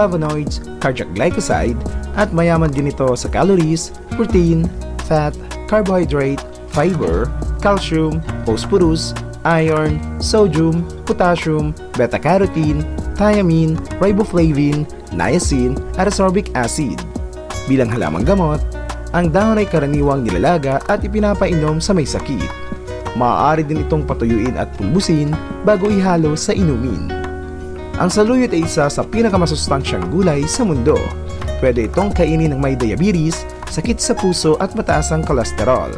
flavonoids, cardiac glycoside, at mayaman din ito sa calories, protein, fat, carbohydrate, fiber, calcium, phosphorus, iron, sodium, potassium, beta-carotene, thiamine, riboflavin, niacin, at ascorbic acid. Bilang halamang gamot, ang dahon ay karaniwang nilalaga at ipinapainom sa may sakit. Maaari din itong patuyuin at pulbusin bago ihalo sa inumin. Ang saluyot ay isa sa pinakamasustansyang gulay sa mundo. Pwede itong kainin ng may diabetes, sakit sa puso at mataas ang kolesterol.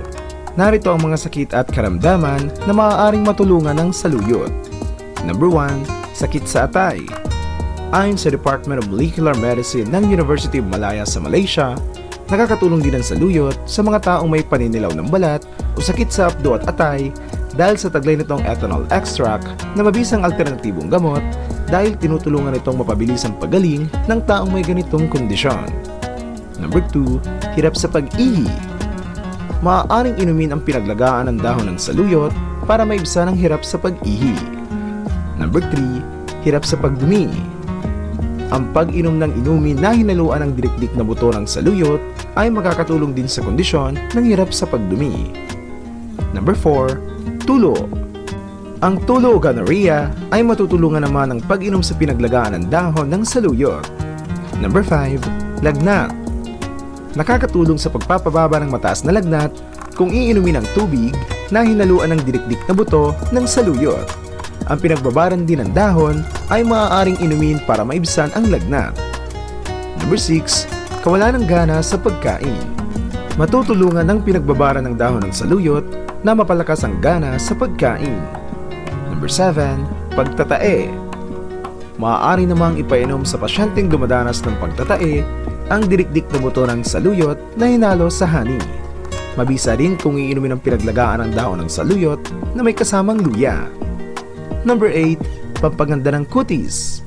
Narito ang mga sakit at karamdaman na maaaring matulungan ng saluyot. Number 1, sakit sa atay. Ayon sa Department of Molecular Medicine ng University of Malaya sa Malaysia, nakakatulong din ang saluyot sa mga taong may paninilaw ng balat o sakit sa apdo at atay dahil sa taglay nitong ethanol extract na mabisang alternatibong gamot dahil tinutulungan itong mapabilis ang pagaling ng taong may ganitong kondisyon. Number 2, hirap sa pag-ihi. Maaaring inumin ang pinaglagaan ng dahon ng saluyot para maibsan ang hirap sa pag-ihi. Number 3, hirap sa pagdumi. Ang pag-inom ng inumin na hinaluan ng dirikdik na buto ng saluyot ay makakatulong din sa kondisyon ng hirap sa pagdumi. Number 4, tulo. Ang tulo o gonorrhea ay matutulungan naman ng pag-inom sa pinaglagaan ng dahon ng saluyot. Number 5, lagnat. Nakakatulong sa pagpapababa ng mataas na lagnat kung iinumin ang tubig na hinaluan ng dirikdik na buto ng saluyot. Ang pinagbabaran din ng dahon ay maaaring inumin para maibsan ang lagnat. Number 6, kawalan ng gana sa pagkain. Matutulungan ng pinagbabaran ng dahon ng saluyot na mapalakas ang gana sa pagkain. Number 7, pagtatae. Maaari namang ipainom sa pasyenteng dumadanas ng pagtatae ang dirikdik na buto ng saluyot na hinalo sa honey. Mabisa rin kung iinumin ang pinaglagaan ng dahon ng saluyot na may kasamang luya. Number 8, pampaganda ng kutis.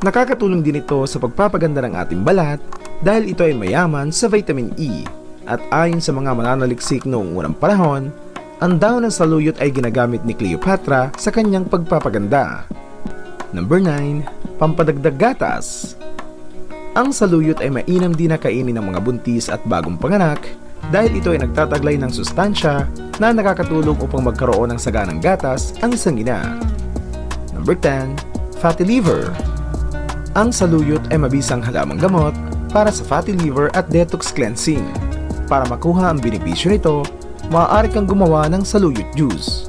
Nakakatulong din ito sa pagpapaganda ng ating balat dahil ito ay mayaman sa vitamin E at ayon sa mga mananaliksik noong unang panahon, ang dahon ng saluyot ay ginagamit ni Cleopatra sa kanyang pagpapaganda. Number 9, pampadagdag gatas. Ang saluyot ay mainam din na kainin ng mga buntis at bagong panganak dahil ito ay nagtataglay ng sustansya na nakakatulong upang magkaroon ng saganang gatas ang isang ina. Number 10, fatty liver. Ang saluyot ay mabisang halamang gamot para sa fatty liver at detox cleansing. Para makuha ang benepisyo nito, maaari kang gumawa ng saluyot juice.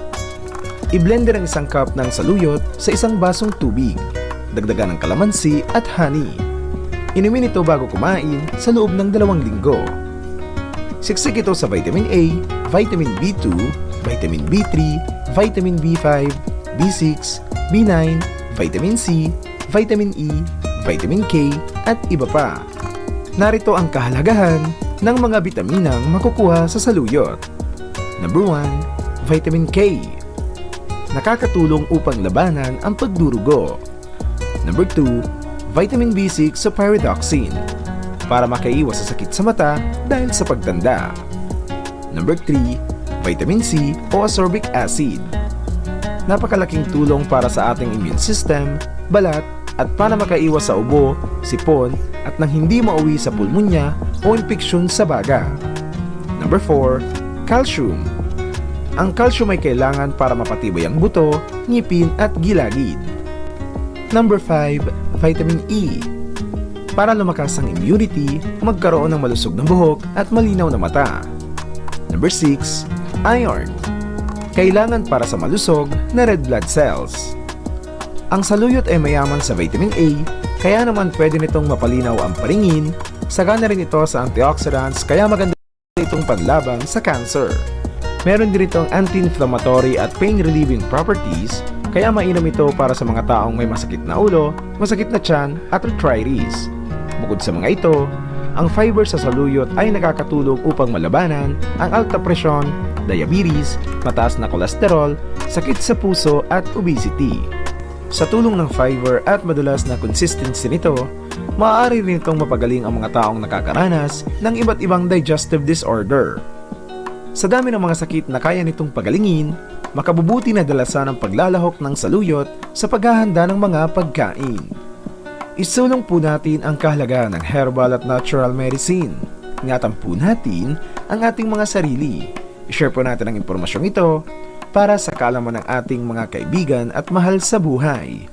I-blender ang isang cup ng saluyot sa isang basong tubig. Dagdagan ng kalamansi at honey. Inumin ito bago kumain sa loob ng dalawang linggo. Siksik ito sa vitamin A, vitamin B2, vitamin B3, vitamin B5, B6, B9, vitamin C, vitamin E, vitamin K, at iba pa. Narito ang kahalagahan ng mga bitaminang makukuha sa saluyot. Number 1, vitamin K. Nakakatulong upang labanan ang pagdurugo. Number 2, vitamin B6 sa pyridoxine para makaiwas sa sakit sa mata dahil sa pagtanda. Number 3, vitamin C o ascorbic acid. Napakalaking tulong para sa ating immune system, balat, at para makaiwas sa ubo, sipon, at nang hindi mauwi sa pulmonya o impeksyon sa baga. Number 4, calcium. Ang calcium ay kailangan para mapatibay ang buto, ngipin at gilagid. Number 5, vitamin E. Para lumakas ang immunity, magkaroon ng malusog na buhok at malinaw na mata. Number 6, iron. Kailangan para sa malusog na red blood cells. Ang saluyot ay mayaman sa vitamin A, kaya naman pwede nitong mapalinaw ang paningin, sagana rin ito sa antioxidants kaya maganda itong panlaban sa cancer. Meron din itong anti-inflammatory at pain-relieving properties, kaya mainam ito para sa mga taong may masakit na ulo, masakit na tiyan at arthritis. Bukod sa mga ito, ang fiber sa saluyot ay nakakatulong upang malabanan ang alta presyon, diabetes, mataas na kolesterol, sakit sa puso at obesity. Sa tulong ng fiber at madulas na consistency nito, maaari rin itong mapagaling ang mga taong nakakaranas ng iba't ibang digestive disorder. Sa dami ng mga sakit na kaya nitong pagalingin, makabubuti na dalasan ang paglalahok ng saluyot sa paghahanda ng mga pagkain. Isulong po natin ang kahalagahan ng herbal at natural medicine. Ingatan po natin ang ating mga sarili. I-share po natin ang impormasyong ito para sa kaalaman ng ating mga kaibigan at mahal sa buhay.